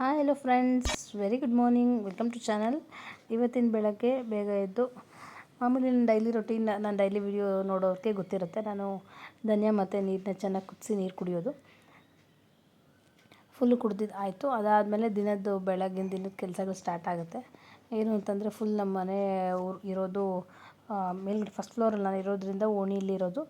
Hi hello friends very good morning welcome to channel ಇವತ್ತಿನ ಬೆಳಗ್ಗೆ ಬೇಗ ಎದ್ದು, ಮಾಮೂಲಿ ನನ್ನ ಡೈಲಿ ರೊಟೀನ್ ನಾನು ಡೈಲಿ ವಿಡಿಯೋ ನೋಡೋರಿಗೆ ಗೊತ್ತಿರುತ್ತೆ. ನಾನು ಧನಿಯಾ ಮತ್ತು ನೀರನ್ನ ಚೆನ್ನಾಗಿ ಕುದಿಸಿ ನೀರು ಕುಡಿಯೋದು. ಫುಲ್ ಕುಡ್ದಿದ್ದು ಆಯಿತು. ಅದಾದಮೇಲೆ ದಿನದ್ದು ಬೆಳಗಿನ ದಿನದ ಕೆಲಸಗಳು ಸ್ಟಾರ್ಟ್ ಆಗುತ್ತೆ. ಏನು ಅಂತಂದರೆ ಫುಲ್ ನಮ್ಮ ಮನೆ ಇರೋದು ಮೇಲ್ಗಡೆ ಫಸ್ಟ್ ಫ್ಲೋರಲ್ಲಿ ನಾನು ಇರೋದ್ರಿಂದ ಓಣಿಲಿರೋದು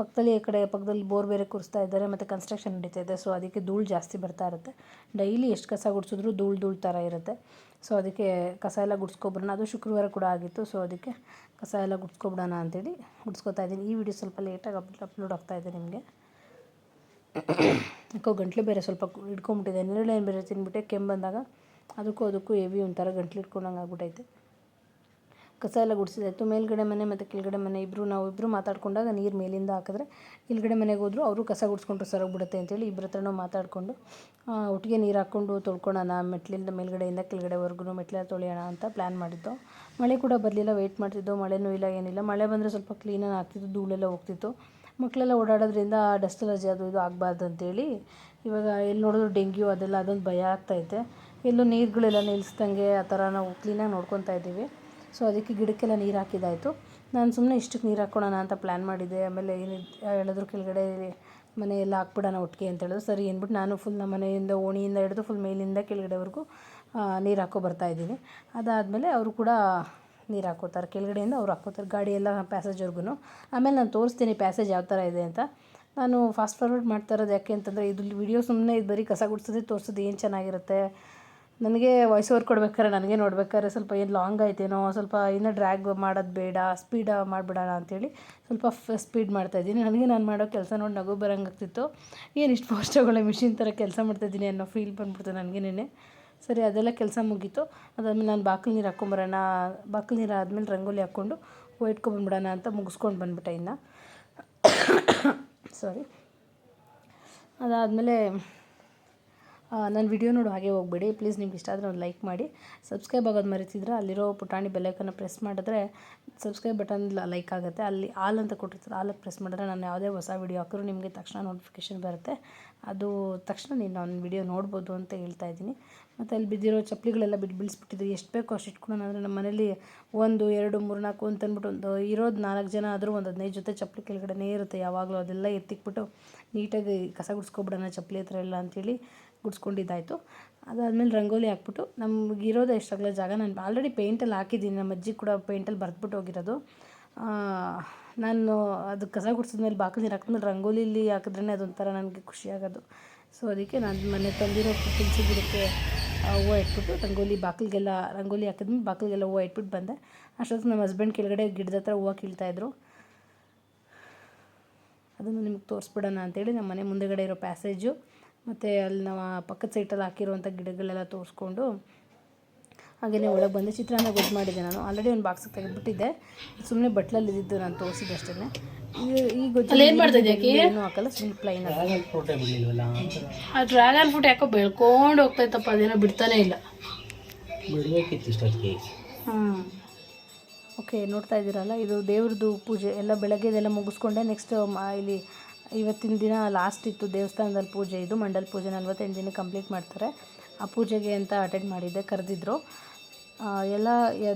ಪಕ್ಕದಲ್ಲಿ ಈ ಕಡೆ ಪಕ್ಕದಲ್ಲಿ ಬೋರ್ ಬೇರೆ ಕುರಿಸ್ತಾ ಇದ್ದಾರೆ, ಮತ್ತು ಕನ್ಸ್ಟ್ರಕ್ಷನ್ ನಡೀತಾ ಇದೆ. ಸೊ ಅದಕ್ಕೆ ಧೂಳು ಜಾಸ್ತಿ ಬರ್ತಾ ಇರುತ್ತೆ. ಡೈಲಿ ಎಷ್ಟು ಕಸ ಗುಡಿಸಿದ್ರು ಧೂಳು ಧೂಳು ಥರ ಇರುತ್ತೆ. ಸೊ ಅದಕ್ಕೆ ಕಸ ಎಲ್ಲ ಗುಡಿಸ್ಕೊಬಿಡೋಣ. ಅದು ಶುಕ್ರವಾರ ಕೂಡ ಆಗಿತ್ತು. ಸೊ ಅದಕ್ಕೆ ಕಸ ಎಲ್ಲ ಗುಡ್ಸ್ಕೊಬಿಡೋಣ ಅಂತೇಳಿ ಗುಡಿಸ್ಕೊತಾ ಇದ್ದೀನಿ. ಈ ವಿಡಿಯೋ ಸ್ವಲ್ಪ ಲೇಟಾಗಿ ಅಪ್ ಅಪ್ಲೋಡ್ ಆಗ್ತಾ ಇದೆ ನಿಮಗೆ. ಯಾಕೋ ಗಂಟ್ಲು ಬೇರೆ ಸ್ವಲ್ಪ ಹಿಡ್ಕೊಂಬಿಟ್ಟಿದೆ ನೆರಳೇನು ಬೇರೆ ತಿಂದ್ಬಿಟ್ಟೆ ಕೆಮ್ಮು ಬಂದಾಗ ಅದಕ್ಕೂ ಅದಕ್ಕೂ ಹೆವಿ ಒಂಥರ ಗಂಟ್ಲು ಹಿಡ್ಕೊಂಡಂಗೆ ಆಗ್ಬಿಟ್ಟೈತೆ ಕಸ ಎಲ್ಲ ಗುಡಿಸಿದಾಯಿತು. ಮೇಲ್ಗಡೆ ಮನೆ ಮತ್ತು ಕೆಳಗಡೆ ಮನೆ ಇಬ್ಬರು ನಾವು ಇಬ್ಬರು ಮಾತಾಡ್ಕೊಂಡಾಗ ನೀರು ಮೇಲಿಂದ ಹಾಕಿದ್ರೆ ಕೆಳಗಡೆ ಮನೆಗೆ ಹೋದ್ರು ಅವರು ಕಸ ಗುಡಿಸ್ಕೊಂಡ್ರು ಸರೋಗ್ಬಿಡುತ್ತೆ ಅಂತೇಳಿ ಇಬ್ಬರ ಹತ್ರನೂ ಮಾತಾಡಿಕೊಂಡು ಒಟ್ಟಿಗೆ ನೀರು ಹಾಕ್ಕೊಂಡು ತೊಳ್ಕೊಳೋಣ ಮೆಟ್ಲಿಂದ ಮೇಲ್ಗಡೆಯಿಂದ ಕೆಳಗಡೆವರೆಗೂ ಮೆಟ್ಲೆಲ್ಲ ತೊಳೆಯೋಣ ಅಂತ ಪ್ಲ್ಯಾನ್ ಮಾಡಿದ್ದು. ಮಳೆ ಕೂಡ ಬರಲಿಲ್ಲ ವೆಯ್ಟ್ ಮಾಡ್ತಿದ್ದೋ, ಮಳೆನೂ ಇಲ್ಲ, ಏನಿಲ್ಲ. ಮಳೆ ಬಂದರೆ ಸ್ವಲ್ಪ ಕ್ಲೀನಾಗಿ ಆಗ್ತಿತ್ತು, ಧೂಳೆಲ್ಲ ಹೋಗ್ತಿತ್ತು. ಮಕ್ಕಳೆಲ್ಲ ಓಡಾಡೋದ್ರಿಂದ ಡಸ್ಟ್ ಅಲರ್ಜಿ ಅದು ಇದು ಆಗಬಾರ್ದು ಅಂತೇಳಿ ಇವಾಗ ಎಲ್ಲಿ ನೋಡಿದ್ರು ಡೆಂಗ್ಯೂ ಅದೆಲ್ಲ ಅದೊಂದು ಭಯ ಆಗ್ತೈತೆ ಎಲ್ಲೂ ನೀರುಗಳೆಲ್ಲ ನಿಲ್ಲಿಸ್ದಂಗೆ ಆ ಥರ ನಾವು ಕ್ಲೀನಾಗಿ ನೋಡ್ಕೊತಾ ಇದ್ದೀವಿ. ಸೊ ಅದಕ್ಕೆ ಗಿಡಕ್ಕೆಲ್ಲ ನೀರು ಹಾಕಿದ್ದಾಯಿತು. ನಾನು ಸುಮ್ಮನೆ ಇಷ್ಟಕ್ಕೆ ನೀರು ಹಾಕ್ಕೊಳೋಣ ಅಂತ ಪ್ಲ್ಯಾನ್ ಮಾಡಿದ್ದೆ. ಆಮೇಲೆ ಏನು ಹೇಳಿದ್ರು ಕೆಳಗಡೆ ಮನೆಯೆಲ್ಲ ಹಾಕ್ಬಿಡೋಣ ಒಟ್ಟಿಗೆ ಅಂತ ಹೇಳಿದ್ರು. ಸರಿ ಅಂದ್ಬಿಟ್ಟು ನಾನು ಫುಲ್ ನಮ್ಮ ಮನೆಯಿಂದ, ಓಣಿಯಿಂದ ಹಿಡಿದು ಫುಲ್ ಮೇಲಿಂದ ಕೆಳಗಡೆವರೆಗೂ ನೀರು ಹಾಕೋ ಬರ್ತಾಯಿದ್ದೀನಿ ಅದಾದಮೇಲೆ ಅವರು ಕೂಡ ನೀರು ಹಾಕೋತಾರೆ. ಕೆಳಗಡೆಯಿಂದ ಅವ್ರು ಹಾಕೋತಾರೆ. ಗಾಡಿ ಎಲ್ಲ ಪ್ಯಾಸೇಜ್ವರೆಗೂ ಆಮೇಲೆ ನಾನು ತೋರಿಸ್ತೀನಿ ಪ್ಯಾಸೇಜ್ ಯಾವ ಥರ ಇದೆ ಅಂತ. ನಾನು ಫಾಸ್ಟ್ ಫಾರ್ವರ್ಡ್ ಮಾಡ್ತಾ ಇರೋದು ಯಾಕೆ ಅಂತಂದರೆ ಇದು ವಿಡಿಯೋ ಸುಮ್ಮನೆ ಇದು ಬರೀ ಕಸ ಗುಡಿಸೋದೇ ತೋರಿಸೋದು ಏನು ಚೆನ್ನಾಗಿರುತ್ತೆ. ನನಗೆ ವಾಯ್ಸ್ ಓವರ್ ಕೊಡ್ಬೇಕಾದ್ರೆ ನನಗೆ ನೋಡ್ಬೇಕಾದ್ರೆ ಸ್ವಲ್ಪ ಏನು ಲಾಂಗ್ ಆಯ್ತೇನೋ, ಸ್ವಲ್ಪ ಇನ್ನೂ ಡ್ರ್ಯಾಗ್ ಮಾಡೋದು ಬೇಡ ಸ್ಪೀಡ ಮಾಡಿಬಿಡೋಣ ಅಂಥೇಳಿ ಸ್ವಲ್ಪ ಸ್ಪೀಡ್ ಮಾಡ್ತಾಯಿದ್ದೀನಿ ನನಗೆ ನಾನು ಮಾಡೋ ಕೆಲಸ ನೋಡಿ ನಗು ಬರೋಂಗಾಗ್ತಿತ್ತು. ಏನು ಇಷ್ಟು ಫಾಸ್ಟಾಗೊಳ್ಳೆ ಮಿಷಿನ್ ಥರ ಕೆಲಸ ಮಾಡ್ತಾಯಿದ್ದೀನಿ ಅನ್ನೋ ಫೀಲ್ ಬಂದ್ಬಿಡ್ತು ನನಗೆ ನೆನೆ ಸರಿ, ಅದೆಲ್ಲ ಕೆಲಸ ಮುಗೀತು. ಅದಾದಮೇಲೆ ನಾನು ಬಾಗಿಲು ನೀರು ಹಾಕ್ಕೊಂಬರೋಣ ಬಾಗಿಲು ನೀರು ಆದಮೇಲೆ ರಂಗೋಲಿ ಹಾಕ್ಕೊಂಡು ಹೂವು ಇಟ್ಕೊಂಬಂದ್ಬಿಡೋಣ ಅಂತ ಮುಗಿಸ್ಕೊಂಡು ಬಂದ್ಬಿಟ್ಟೆ ಇನ್ನು. ಸಾರಿ ಅದಾದಮೇಲೆ ನನ್ನ ವಿಡಿಯೋ ನೋಡು ಹಾಗೆ ಹೋಗಬೇಡಿ. ಪ್ಲೀಸ್ ನಿಮ್ಗೆ ಇಷ್ಟ ಆದರೆ ಒಂದು ಲೈಕ್ ಮಾಡಿ. ಸಬ್ಸ್ಕ್ರೈಬ್ ಆಗೋದು ಮರಿತಿದ್ರೆ ಅಲ್ಲಿರೋ ಪುಟಾಣಿ ಬೆಲೆಕನ್ನು ಪ್ರೆಸ್ ಮಾಡಿದ್ರೆ ಸಬ್ಸ್ಕ್ರೈಬ್ ಬಟನ್ ಲೈಕ್ ಆಗುತ್ತೆ. ಅಲ್ಲಿ ಆಲ್ ಅಂತ ಕೊಟ್ಟಿರ್ತಾರೆ ಆಲಕ್ಕೆ ಪ್ರೆಸ್ ಮಾಡಿದ್ರೆ ನಾನು ಯಾವುದೇ ಹೊಸ ವಿಡಿಯೋ ಹಾಕಿದ್ರು ನಿಮಗೆ ತಕ್ಷಣ ನೋಟಿಫಿಕೇಶನ್ ಬರುತ್ತೆ. ಅದು ತಕ್ಷಣ ನೀನು ನನ್ನ ವಿಡಿಯೋ ನೋಡ್ಬೋದು ಅಂತ ಹೇಳ್ತಾ ಇದ್ದೀನಿ. ಮತ್ತು ಅಲ್ಲಿ ಬಿದ್ದಿರೋ ಚಪ್ಪಲಿಗಳೆಲ್ಲ ಬಿಟ್ಟು ಬೀಳಿಸ್ಬಿಟ್ಟಿದ್ರು ಎಷ್ಟು ಬೇಕೋ ಅಷ್ಟು ಇಟ್ಕೊಂಡು ಅಂದರೆ ನಮ್ಮ ಮನೇಲಿ ಒಂದು, ಎರಡು, ಮೂರು, ನಾಲ್ಕು ಅಂತಂದ್ಬಿಟ್ಟು ಒಂದು ಇರೋದು ನಾಲ್ಕು ಜನ ಆದರೂ ಒಂದು ಹದಿನೈದು ಜೊತೆ ಚಪ್ಪಲಿ ಕೆಳಗಡೆನೇ ಇರುತ್ತೆ. ಯಾವಾಗಲೂ ಅದೆಲ್ಲ ಎತ್ತಿಕ್ಬಿಟ್ಟು ನೀಟಾಗಿ ಕಸ ಗುಡಿಸ್ಕೊಬಿಡೋಣ ಚಪ್ಪಲಿ ಹತ್ರ ಎಲ್ಲ ಅಂತೇಳಿ ಗುಡಿಸ್ಕೊಂಡಿದ್ದಾಯಿತು. ಅದಾದಮೇಲೆ ರಂಗೋಲಿ ಹಾಕ್ಬಿಟ್ಟು ನಮ್ಗೆ ಇರೋದು ಎಷ್ಟಾಗಲೋ ಜಾಗ. ನಾನು ಆಲ್ರೆಡಿ ಪೇಂಟಲ್ಲಿ ಹಾಕಿದ್ದೀನಿ. ನಮ್ಮ ಅಜ್ಜಿ ಕೂಡ ಪೇಂಟಲ್ಲಿ ಬರೆದ್ಬಿಟ್ಟು ಹೋಗಿರೋದು. ನಾನು ಅದು ಕಸ ಗುಡ್ಸಿದ್ಮೇಲೆ ಬಾಗಿಲು ನೀರು ಹಾಕಿದ್ಮೇಲೆ ರಂಗೋಲಿಲಿ ಹಾಕಿದ್ರೇ ಅದೊಂಥರ ನನಗೆ ಖುಷಿ ಆಗೋದು. ಸೊ ಅದಕ್ಕೆ ನಾನು ಮನೆ ತಂದಿರೋ ತುಳಸಿ ಗಿಡಕ್ಕೆ ಹೂವು ಇಟ್ಬಿಟ್ಟು ರಂಗೋಲಿ ಬಾಗಿಲಿಗೆಲ್ಲ ರಂಗೋಲಿ ಹಾಕಿದ್ಮೇಲೆ ಬಾಗಿಲಿಗೆಲ್ಲ ಹೂವು ಇಟ್ಬಿಟ್ಟು ಬಂದೆ. ಅಷ್ಟೊತ್ತು ನಮ್ಮ ಹಸ್ಬೆಂಡ್ ಕೆಳಗಡೆ ಗಿಡದ ಹತ್ರ ಹೂವು ಕೀಳ್ತಾಯಿದ್ರು ಅದನ್ನು ನಿಮಗೆ ತೋರಿಸ್ಬಿಡೋಣ ಅಂತೇಳಿ ನಮ್ಮ ಮನೆ ಮುಂದೆಗಡೆ ಇರೋ ಪ್ಯಾಸೇಜು ಮತ್ತು ಅಲ್ಲಿ ನಾವು ಆ ಪಕ್ಕದ ಸೈಟಲ್ಲಿ ಹಾಕಿರುವಂಥ ಗಿಡಗಳೆಲ್ಲ ತೋರಿಸ್ಕೊಂಡು ಹಾಗೆಯೇ ಒಳಗೆ ಬಂದು ಚಿತ್ರಾನ್ನ ಗೊತ್ತು ಮಾಡಿದ್ದೆ ನಾನು. ಆಲ್ರೆಡಿ ಒಂದು ಬಾಕ್ಸ್ ತೆಗೆದುಬಿಟ್ಟಿದ್ದೆ. ಸುಮ್ಮನೆ ಬಟ್ಲಲ್ಲಿ ಇದ್ದಿದ್ದು ನಾನು ತೋರಿಸಿದ್ದೆ ಅಷ್ಟೇ ಈ ಗೊಜ್ಜು ಏನು ಹಾಕಲ್ಲ ಸುಮ್ಮನೆ ಪ್ಲೈನ್ ಆ ಡ್ರ್ಯಾಗನ್ ಫ್ರೂಟ್ ಯಾಕೋ ಬೆಳ್ಕೊಂಡು ಹೋಗ್ತೈತಪ್ಪ ಅದೇನೋ ಬಿಡ್ತಾನೆ ಇಲ್ಲ. ಹ್ಞೂ ಓಕೆ ನೋಡ್ತಾ ಇದ್ದೀರಲ್ಲ ಇದು ದೇವ್ರದ್ದು ಪೂಜೆ. ಎಲ್ಲ ಬೆಳಗ್ಗೆದೆಲ್ಲ ಮುಗಿಸ್ಕೊಂಡೆ ನೆಕ್ಸ್ಟ್ ಇಲ್ಲಿ ಇವತ್ತಿನ ದಿನ ಲಾಸ್ಟ್ ಇತ್ತು ದೇವಸ್ಥಾನದಲ್ಲಿ ಪೂಜೆ. ಇದು ಮಂಡಲ್ ಪೂಜೆ ನಲ್ವತ್ತೆಂಟು ದಿನ ಕಂಪ್ಲೀಟ್ ಮಾಡ್ತಾರೆ. ಆ ಪೂಜೆಗೆ ಅಂತ ಅಟೆಂಡ್ ಮಾಡಿದ್ದೆ, ಕರೆದಿದ್ರು. ಎಲ್ಲ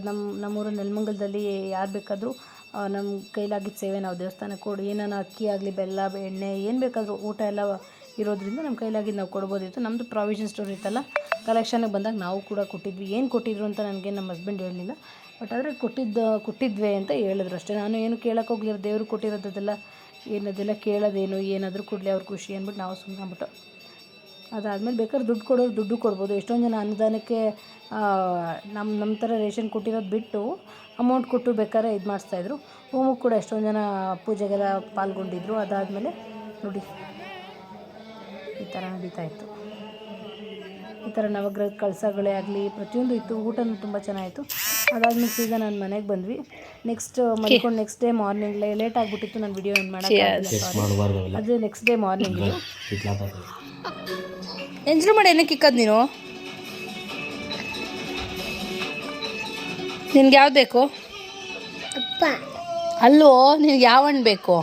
ನಮ್ಮ ನಮ್ಮೂರು ನೆಲಮಂಗಲದಲ್ಲಿ ಯಾರು ಬೇಕಾದರೂ ನಮ್ಮ ಕೈಲಾಗಿದ್ದ ಸೇವೆ ನಾವು ದೇವಸ್ಥಾನಕ್ಕೆ ಕೊಡಿ. ಏನಾನ ಅಕ್ಕಿ ಆಗಲಿ, ಬೆಲ್ಲ, ಎಣ್ಣೆ, ಏನು ಬೇಕಾದರೂ ಊಟ ಎಲ್ಲ ಇರೋದ್ರಿಂದ ನಮ್ಮ ಕೈಲಾಗಿದ್ದು ನಾವು ಕೊಡ್ಬೋದಿತ್ತು. ನಮ್ಮದು ಪ್ರಾವಿಷನ್ ಸ್ಟೋರ್ ಇತ್ತಲ್ಲ ಕಲೆಕ್ಷನ್ಗೆ ಬಂದಾಗ ನಾವು ಕೂಡ ಕೊಟ್ಟಿದ್ವಿ. ಏನು ಕೊಟ್ಟಿದ್ರು ಅಂತ ನನಗೆ ನಮ್ಮ ಹಸ್ಬೆಂಡ್ ಹೇಳಲಿಲ್ಲ. ಬಟ್ ಆದರೆ ಕೊಟ್ಟಿದ್ದ, ಕೊಟ್ಟಿದ್ವಿ ಅಂತ ಹೇಳಿದ್ರು ಅಷ್ಟೇ. ನಾನು ಏನು ಹೋಗ್ಲಿಲ್ಲ. ದೇವ್ರು ಕೊಟ್ಟಿರೋದೆಲ್ಲ ಏನದೆಲ್ಲ ಕೇಳೋದೇನು, ಏನಾದರೂ ಕೊಡಲಿ ಅವ್ರ ಖುಷಿ ಅಂದ್ಬಿಟ್ಟು ನಾವು ಸುಮ್ಮನೆ ಅಂದ್ಬಿಟ್ಟು. ಅದಾದಮೇಲೆ ಬೇಕಾದ್ರೆ ದುಡ್ಡು ಕೊಡೋರು ದುಡ್ಡು ಕೊಡ್ಬೋದು. ಎಷ್ಟೊಂದು ಜನ ಅನುದಾನಕ್ಕೆ ನಮ್ಮ ನಮ್ಮ ಥರ ರೇಷನ್ ಕೊಟ್ಟಿರೋದು ಬಿಟ್ಟು ಅಮೌಂಟ್ ಕೊಟ್ಟು ಬೇಕಾದ್ರೆ ಇದು ಮಾಡಿಸ್ತಾಯಿದ್ರು ಹೋಮಕ್ಕೆ ಕೂಡ ಎಷ್ಟೊಂದು ಜನ ಪೂಜೆಗೆಲ್ಲ ಪಾಲ್ಗೊಂಡಿದ್ರು. ಅದಾದಮೇಲೆ ನೋಡಿ, ಈ ಥರ ನಡೀತಾ ಇತ್ತು. ಈ ಥರ ನವಗ್ರಹ ಕಳಸಗಳೇ ಆಗಲಿ, ಪ್ರತಿಯೊಂದು ಇತ್ತು. ಊಟನೂ ತುಂಬ ಚೆನ್ನಾಗಿತ್ತು. ಅದಾದ್ಮೇಲೆ ಸೀದಾ ನಾನು ಮನೆಗೆ ಬಂದ್ವಿ. ನೆಕ್ಸ್ಟ್ ಮಲ್ಕೊಂಡು ನೆಕ್ಸ್ಟ್ ಡೇ ಮಾರ್ನಿಂಗ್ ಲೇಟ್ ಆಗಿಬಿಟ್ಟಿತ್ತು ನಾನು ವಿಡಿಯೋ ಏನು ಮಾಡೋಕ್ಕೆ ಅದೇ ಅದು ನೆಕ್ಸ್ಟ್ ಡೇ ಮಾರ್ನಿಂಗ್ ಎಂಜಾಯ್ ಎಂಜ್ರು ಮಾಡಿ ಏನಕ್ಕೆ ಇಕ್ಕದ್ ನೀನು? ನಿನ್ಗೆ ಯಾವ್ದು ಬೇಕು? ಅಲ್ಲೋ ನಿನ್ಗೆ ಯಾವ ಹಣ್ಣು ಬೇಕು?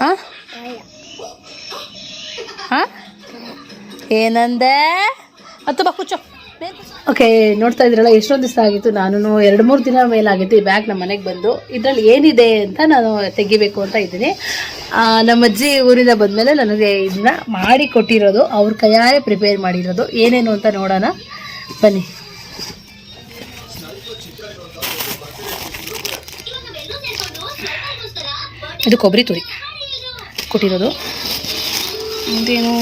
ಹಾಂ ಹಾಂ ಏನಂದೆ? ಹತ್ತು ಬಾ ಕೂಚೋ ಓಕೆ ನೋಡ್ತಾ ಇದ್ರಲ್ಲ ಎಷ್ಟೊಂದು ದಿವಸ ಆಗಿತ್ತು ನಾನು ಎರಡು ಮೂರು ದಿನ ಮೇಲಾಗಿತ್ತು ಈ ಬ್ಯಾಗ್ ನಮ್ಮ ಮನೆಗೆ ಬಂದು. ಇದರಲ್ಲಿ ಏನಿದೆ ಅಂತ ನಾನು ತೆಗಿಬೇಕು ಅಂತ ಇದ್ದೀನಿ. ನಮ್ಮ ಅಜ್ಜಿ ಊರಿಂದ ಬಂದಮೇಲೆ ನನಗೆ ಇದನ್ನ ಮಾಡಿ ಕೊಟ್ಟಿರೋದು, ಅವ್ರ ಕೈಯಾರೆ ಪ್ರಿಪೇರ್ ಮಾಡಿರೋದು. ಏನೇನು ಅಂತ ನೋಡೋಣ. ಬನ್ನಿ. ಇದು ಕೊಬ್ಬರಿ ತುರಿ ಕೊಟ್ಟಿರೋದು. ಇದೇನು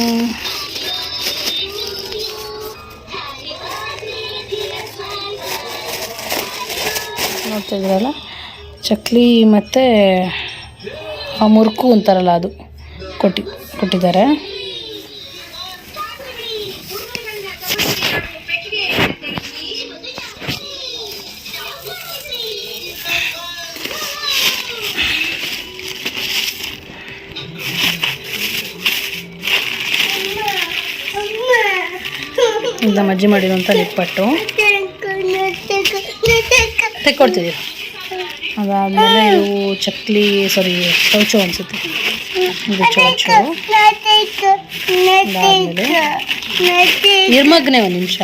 ನೋಡ್ತಾ ಇದ್ದೀರಲ್ಲ ಚಕ್ಲಿ ಮತ್ತು ಆ ಮುರುಕು ಅಂತಾರಲ್ಲ ಅದು ಕೊಟ್ಟಿ ಕೊಟ್ಟಿದ್ದಾರೆ. ಇಲ್ಲ ಮಜ್ಜಿ ಮಾಡಿರುವಂಥ ನಿಪ್ಪಟ್ಟು. ತೆಕ್ಕೊಡ್ತಿದ್ದೀವಿ ಅದಾದಮೇಲೆ ಇವು ಚಕ್ಲಿ ಸಾರಿ ಚೌಚು ಅನಿಸುತ್ತೆ. ಇದು ಚೌಚು. ನಿರ್ಮಗ್ನೆ ಒಂದು ನಿಮಿಷ.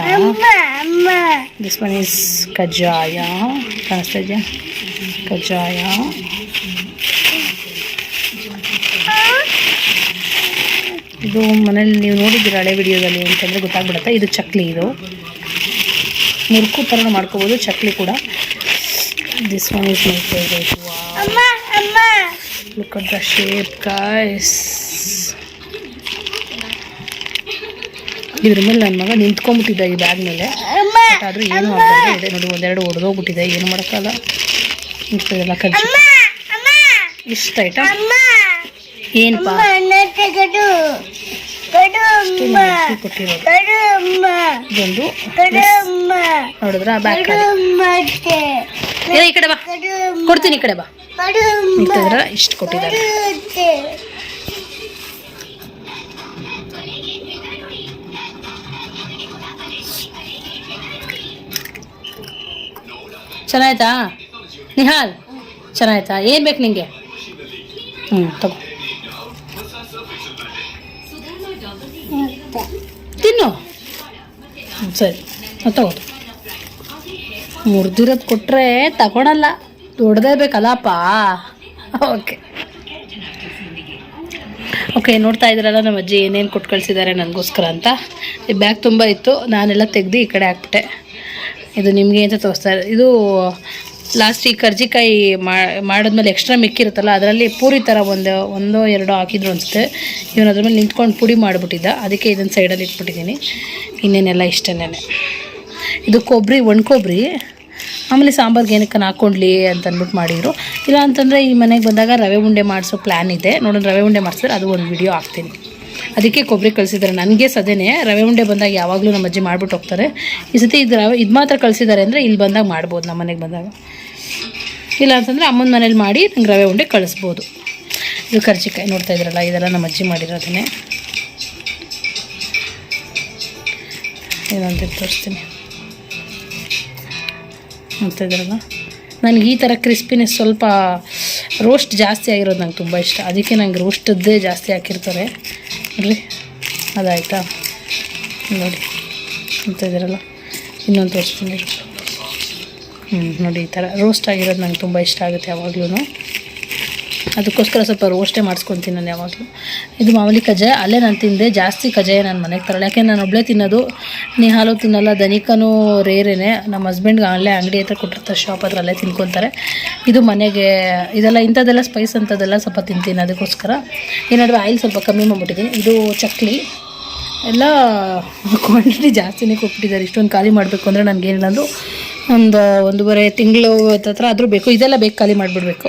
ದಿಸ್ ಒನ್ ಈಸ್ ಕಜ್ಜಾಯ. ಕಾಣಿಸ್ತಾ ಇದೆಯಾ? ಕಜ್ಜಾಯ. ಇದು ಮನೇಲಿ ನೀವು ನೋಡಿದ್ದೀರ ಹಳೆ ವಿಡಿಯೋದಲ್ಲಿ ಅಂತಂದರೆ ಗೊತ್ತಾಗ್ಬಿಡುತ್ತೆ. ಇದು ಚಕ್ಲಿ ಇದು. ಮುರುಕು ಥರ ಮಾಡ್ಕೋಬೋದು, ಚಕ್ಲಿ ಕೂಡ. This favorite. Wow. Amma, Amma. Look at the shape, guys. ಇದ್ರ ಮೇಲೆ ನನ್ನ ಮಗ ನಿಂತ್ಕೊಂಡ್ಬಿಟ್ಟಿದ್ದ ಈ ಬ್ಯಾಗ್ ಮೇಲೆ. ಬಟ್ ಆದರೂ ಏನು ಇದೆ ನೋಡಿ ಒಂದೆರಡು ಹೊಡೆದೋಗ್ಬಿಟ್ಟಿದೆ ಏನು ಮಾಡೋಕ್ಕಲ್ಲ ಇಷ್ಟೆಲ್ಲ ಕಜ್ಜಿ ಇಷ್ಟ ಆಯ್ತಾ? ಏನಪ್ಪ ಕೊಟ್ಟಿರೋದು. ಇದೊಂದು ನೋಡಿದ್ರ? ಬ್ಯಾಗ್ ಈ ಕಡೆ ಬಾ. ಕೊಡ್ತೀನಿ, ಈ ಕಡೆ ಬಾ. ಇದ್ರ ಇಷ್ಟು ಕೊಟ್ಟಿದ್ದಾರೆ. ಚೆನ್ನಾಯ್ತಾ? ನಿಹಾಲ್, ಚೆನ್ನಾಯ್ತಾ? ಏನು ಬೇಕು ನಿಂಗೆ? ಹ್ಞೂ ತಗೋ. ತಿನ್ನು. ಸರಿ. ತಗೋ. ಮುರಿದಿರೋದು ಕೊಟ್ಟರೆ ತಗೊಳಲ್ಲ. ದೊಡ್ಡದೇ ಬೇಕಲ್ಲಪ್ಪ. ಓಕೆ. ಓಕೆ, ನೋಡ್ತಾ ಇದ್ದೀರಲ್ಲ ನಮ್ಮ ಅಜ್ಜಿ ಏನೇನು ಕೊಟ್ಟು ಕಳಿಸಿದ್ದಾರೆ ನನಗೋಸ್ಕರ ಅಂತ. ಈ ಬ್ಯಾಗ್ ತುಂಬ ಇತ್ತು, ನಾನೆಲ್ಲ ತೆಗ್ದು ಈ ಕಡೆ ಹಾಕ್ಬಿಟ್ಟೆ. ಇದು ನಿಮಗೆ ಅಂತ ತೋರಿಸ್ತಾರೆ ಇದು ಲಾಸ್ಟ್ ಈ ಕರ್ಜಿಕಾಯಿ ಮಾಡಿದ್ಮೇಲೆ ಎಕ್ಸ್ಟ್ರಾ ಮಿಕ್ಕಿರುತ್ತಲ್ಲ ಅದರಲ್ಲಿ ಪೂರಿ ಥರ ಒಂದು, ಒಂದೋ ಎರಡೋ ಹಾಕಿದ್ರು ಅನಿಸುತ್ತೆ. ಇವನು ಅದ್ರ ಮೇಲೆ ನಿಂತ್ಕೊಂಡು ಪುಡಿ ಮಾಡಿಬಿಟ್ಟಿದ್ದ. ಅದಕ್ಕೆ ಇದನ್ನು ಸೈಡಲ್ಲಿ ಇಟ್ಬಿಟ್ಟಿದ್ದೀನಿ. ಇನ್ನೇನೆಲ್ಲ ಇಷ್ಟನೇ ಇದು ಕೊಬ್ಬರಿ, ಒಣ ಕೊಬ್ಬರಿ. ಆಮೇಲೆ ಸಾಂಬಾರ್ಗೆ ಏನಕ್ಕೆ ಹಾಕ್ಕೊಂಡ್ಲಿ ಅಂತ ಅಂದ್ಬಿಟ್ಟು ಮಾಡಿದರು. ಇಲ್ಲ ಅಂತಂದರೆ ಈ ಮನೆಗೆ ಬಂದಾಗ ರವೆ ಉಂಡೆ ಮಾಡಿಸೋ ಪ್ಲ್ಯಾನ್ ಇದೆ. ನೋಡೋಣ, ರವೆ ಉಂಡೆ ಮಾಡಿಸಿದ್ರೆ ಅದು ಒಂದು ವಿಡಿಯೋ ಹಾಕ್ತೀನಿ. ಅದಕ್ಕೆ ಕೊಬ್ಬರಿ ಕಳಿಸಿದ್ದಾರೆ. ನನಗೆ ಸದೇನೆ ರವೆ ಉಂಡೆ ಬಂದಾಗ ಯಾವಾಗಲೂ ನಮ್ಮ ಅಜ್ಜಿ ಮಾಡ್ಬಿಟ್ಟು ಹೋಗ್ತಾರೆ. ಈ ಸತಿ ಇದು ರವೆ, ಇದು ಮಾತ್ರ ಕಳಿಸಿದ್ದಾರೆ ಅಂದರೆ ಇಲ್ಲಿ ಬಂದಾಗ ಮಾಡ್ಬೋದು ನಮ್ಮ ಮನೆಗೆ ಬಂದಾಗ. ಇಲ್ಲ ಅಂತಂದರೆ ಅಮ್ಮನ ಮನೇಲಿ ಮಾಡಿ ನಂಗೆ ರವೆ ಉಂಡೆ ಕಳಿಸ್ಬೋದು. ಇದು ಕರ್ಜಿಕಾಯಿ ನೋಡ್ತಾ ಇದ್ರಲ್ಲ, ಇದೆಲ್ಲ ನಮ್ಮ ಅಜ್ಜಿ ಮಾಡಿರೋದನ್ನೇ. ಏನಂತ ತೋರಿಸ್ತೀನಿ. ನೋಡ್ತಾ ಇದ್ದಾರಲ್ಲ ನನಗೆ ಈ ಥರ ಕ್ರಿಸ್ಪಿನೆಸ್ ಸ್ವಲ್ಪ ರೋಸ್ಟ್ ಜಾಸ್ತಿ ಆಗಿರೋದು ನಂಗೆ ತುಂಬ ಇಷ್ಟ. ಅದಕ್ಕೆ ನಂಗೆ ರೋಸ್ಟದ್ದೇ ಜಾಸ್ತಿ ಹಾಕಿರ್ತಾರೆ. ನೋಡ್ರಿ ಅದಾಯ್ತಾ? ನೋಡಿ ಅಂತ ಇದ್ದೀರಲ್ಲ ಇನ್ನೊಂದು ತೋರಿಸ್ತೀನಿ ಹ್ಞೂ ನೋಡಿ, ಈ ಥರ ರೋಸ್ಟ್ ಆಗಿರೋದು ನಂಗೆ ತುಂಬ ಇಷ್ಟ ಆಗುತ್ತೆ ಯಾವಾಗ್ಲೂ ಅದಕ್ಕೋಸ್ಕರ ಸ್ವಲ್ಪ ರೋಸ್ಟೇ ಮಾಡಿಸ್ಕೊತೀನಿ ನಾನು ಯಾವಾಗಲೂ. ಇದು ಮಾಮೂಲಿ ಕಜ್ಜಾಯ. ಅಲ್ಲೇ ನಾನು ತಿಂದೆ, ಜಾಸ್ತಿ ಕಜ್ಜಾಯ ನಾನು ಮನೆಗೆ ತರಲ್ಲ. ಯಾಕೆ ನಾನು ಒಬ್ಬಳೇ ತಿನ್ನೋದು, ನೀ ಹಾಲು ತಿನ್ನಲ್ಲ ದನಿಕನೂ ರೇರೇನೆ. ನಮ್ಮ ಹಸ್ಬೆಂಡ್ಗೆ ಅಲ್ಲೇ ಅಂಗಡಿ ಹತ್ರ ಕೊಟ್ಟಿರ್ತಾರೆ ಶಾಪ್ ಹತ್ರ ಅಲ್ಲೇ ತಿನ್ಕೊತಾರೆ. ಇದು ಮನೆಗೆ, ಇದೆಲ್ಲ ಇಂಥದ್ದೆಲ್ಲ ಸ್ಪೈಸ್ ಅಂಥದ್ದೆಲ್ಲ ಸ್ವಲ್ಪ ತಿಂತೀನಿ ಅದಕ್ಕೋಸ್ಕರ. ನಡುವೆ ಆಯಿಲ್ ಸ್ವಲ್ಪ ಕಮ್ಮಿ ಮಾಡಿಬಿಟ್ಟಿದ್ದೀನಿ. ಇದು ಚಕ್ಲಿ. ಎಲ್ಲ ಕ್ವಾಂಟಿಟಿ ಜಾಸ್ತಿನೇ ಕೊಟ್ಬಿಟ್ಟಿದ್ದಾರೆ. ಇಷ್ಟೊಂದು ಖಾಲಿ ಮಾಡಬೇಕು ಅಂದರೆ ನನಗೇನಿಲ್ಲ ಅಂದರೂ, ಒಂದು ಒಂದೂವರೆ ತಿಂಗಳು ಹತ್ರ ಆದರೂ ಬೇಕು. ಇದೆಲ್ಲ ಬೇಕು ಖಾಲಿ ಮಾಡಿಬಿಡ್ಬೇಕು.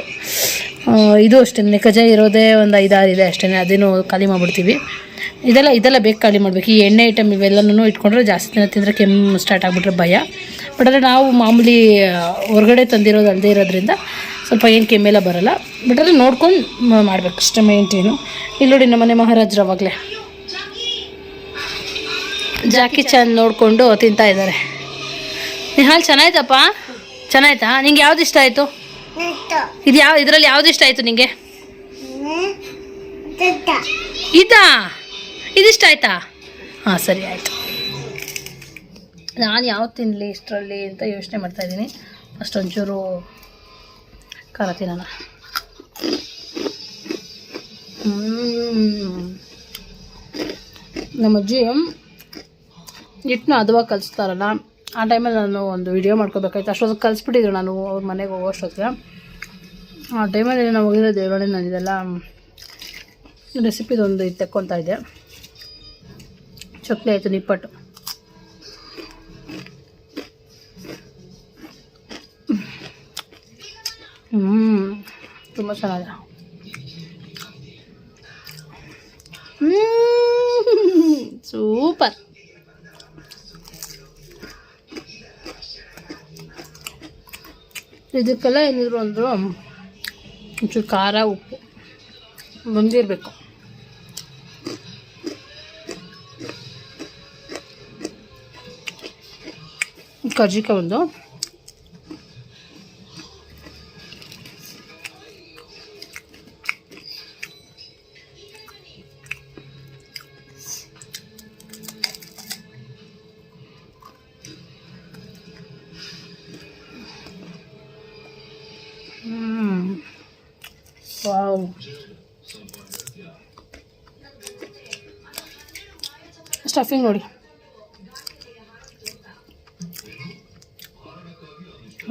ಇದು ಅಷ್ಟೇ ಕಜಾಯ ಇರೋದೇ ಒಂದು ಐದಾರು ಇದೆ ಅಷ್ಟೇ ಅದೇನು ಖಾಲಿ ಮಾಡಿಬಿಡ್ತೀವಿ. ಇದೆಲ್ಲ ಇದೆಲ್ಲ ಬೇಕು ಖಾಲಿ ಮಾಡಬೇಕು. ಈ ಎಣ್ಣೆ ಐಟಮ್ ಇವೆಲ್ಲನೂ ಇಟ್ಕೊಂಡ್ರೆ ಜಾಸ್ತಿ ದಿನ ತಿಂದರೆ ಕೆಮ್ಮು ಸ್ಟಾರ್ಟ್ ಆಗಿಬಿಟ್ರೆ ಭಯ. ಬಟ್ ಆದರೆ ನಾವು ಮಾಮೂಲಿ ಹೊರಗಡೆ ತಂದಿರೋದು ಅಲ್ಲದೆ ಇರೋದ್ರಿಂದ ಸ್ವಲ್ಪ ಏನು ಕೆಮ್ಮೆಲ್ಲ ಬರಲ್ಲ. ಬಟ್ ಆದರೆ ನೋಡ್ಕೊಂಡು ಮಾಡಬೇಕು, ಅಷ್ಟೇ ಮೇಂಟೇನು ಇಲ್ಲಿ ನೋಡಿ ನಮ್ಮನೆ ಮಹಾರಾಜರು ಅವಾಗಲೇ. ಜಾಕಿ ಚಾನ್ ನೋಡಿಕೊಂಡು ತಿಂತಾ ಇದ್ದಾರೆ. ನಿಹಾಲ್, ಚೆನ್ನಾಯ್ತಪ್ಪ? ಚೆನ್ನಾಯ್ತಾ? ನಿಂಗೆ ಯಾವ್ದು ಇಷ್ಟ ಆಯಿತು? ಇದು ಯಾವ ಇದರಲ್ಲಿ ಯಾವ್ದು ಇಷ್ಟ ಆಯ್ತು ನಿಂಗೆ? ಇದಾ? ಇದಿಷ್ಟ ಆಯ್ತಾ? ಹಾಂ ಸರಿ ಆಯಿತು. ನಾನು ಯಾವ್ದು ತಿನ್ನಲಿ ಇಷ್ಟರಲ್ಲಿ ಅಂತ ಯೋಚನೆ ಮಾಡ್ತಾಯಿದ್ದೀನಿ ಫಸ್ಟ್ ಒಂಚೂರು ಖಾರ ತಿನ್ನೋಣ. ನಮ್ಮ ಅಜ್ಜಿ ಹಿಟ್ಟನ್ನ ಹದವಾಗಿ ಕಲಿಸ್ತಾರಲ್ಲ ಆ ಟೈಮಲ್ಲಿ ನಾನು ಒಂದು ವಿಡಿಯೋ ಮಾಡ್ಕೋಬೇಕಾಯ್ತು. ಅಷ್ಟೊತ್ತಿಗೆ ಕಲಿಸ್ಬಿಟ್ಟಿದ್ರು ನಾನು ಅವ್ರ ಮನೆಗೆ ಹೋಗೋ ಅಷ್ಟೊತ್ತಿಗೆ. ಆ ಟೈಮಲ್ಲಿ ನಾನು ಹೋಗಿರೋ ದೇವರೊಳಗೆ ನಾನು ಇದೆಲ್ಲ ರೆಸಿಪಿದೊಂದು ಇದು ತೆಕ್ಕೊತಾ ಇದ್ದೆ. ಚಕ್ಲಿ ಆಯಿತು, ನಿಪ್ಪಟ್ಟು. ಹ್ಞೂ ತುಂಬ ಚೆನ್ನಾಗಿದೆ. ಸೂಪರ್. ಇದಕ್ಕೆಲ್ಲ ಏನಿದ್ರು ಅಂದರು ಒಂಚೂರು ಖಾರ ಉಪ್ಪು ಬಂದಿರಬೇಕು. ಕರ್ಜಿಕ ಒಂದು. ವಾವ್ ಸ್ಟಫಿಂಗ್ ನೋಡಿ.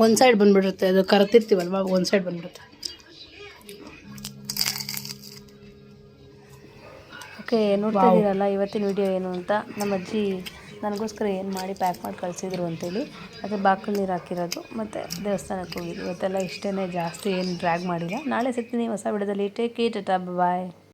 ಒಂದು ಸೈಡ್ ಬಂದ್ಬಿಡುತ್ತೆ ಅದು ಕರೆತಿರ್ತೀವಲ್ವ ಒಂದು ಸೈಡ್ ಬಂದ್ಬಿಡುತ್ತೆ. ಓಕೆ ನೋಡ್ತಾ ಇದ್ದೀರಲ್ಲ ಇವತ್ತಿನ ವಿಡಿಯೋ ಏನು ಅಂತ? ನಮ್ಮ ಅಜ್ಜಿ ನನಗೋಸ್ಕರ ಏನು ಮಾಡಿ ಪ್ಯಾಕ್ ಮಾಡಿ ಕಳಿಸಿದ್ರು ಅಂತೇಳಿ ಅದು ಬಾಕಲ್ ನೀರು ಹಾಕಿರೋದು, ಮತ್ತು ದೇವಸ್ಥಾನಕ್ಕೆ ಹೋಗಿದ್ವಿ. ಇವತ್ತೆಲ್ಲ ಇಷ್ಟೇ ಜಾಸ್ತಿ ಏನು ಡ್ರ್ಯಾಗ್ ಮಾಡಿಲ್ಲ. ನಾಳೆ ಸಿಗ್ತೀನಿ ಹೊಸ ವಿಡದಲ್ಲಿ ಟೇಕ್ ಇಟ್ ಬಾಯ್